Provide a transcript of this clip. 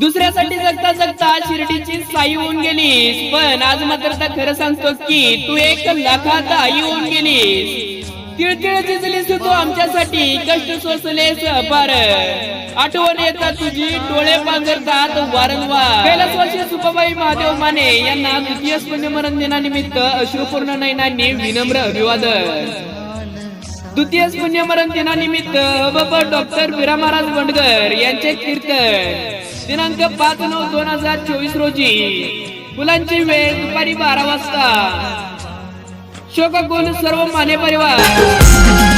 दुसऱ्यासाठी जगता जगता शिर्डीची साई होऊन गेलीस. पण आज मात्र खरं सांगतो की तू एक लाखात आई होऊन गेलीस. तिळतिळ झिजलीस तू आमच्यासाठी कष्ट सोसलेस अपार. आठवण येतात तुझी डोळे पांघरतात वारंवार. कैलासवासी सुपाबाई महादेव माने यांना द्वितीय स्पंदमरण दिनानिमित्त अश्रुपूर्ण नैनांनी विनम्र अभिवादन. द्वितीय पुण्यमरण दिनानिमित्त बाबा डॉक्टर बिरा महाराज बंडगर यांचे कीर्तन. दिनांक पाच नऊ दोन हजार चोवीस रोजी. मुलांची वेळ दुपारी बारा वाजता. शोक गुण सर्व माने परिवार.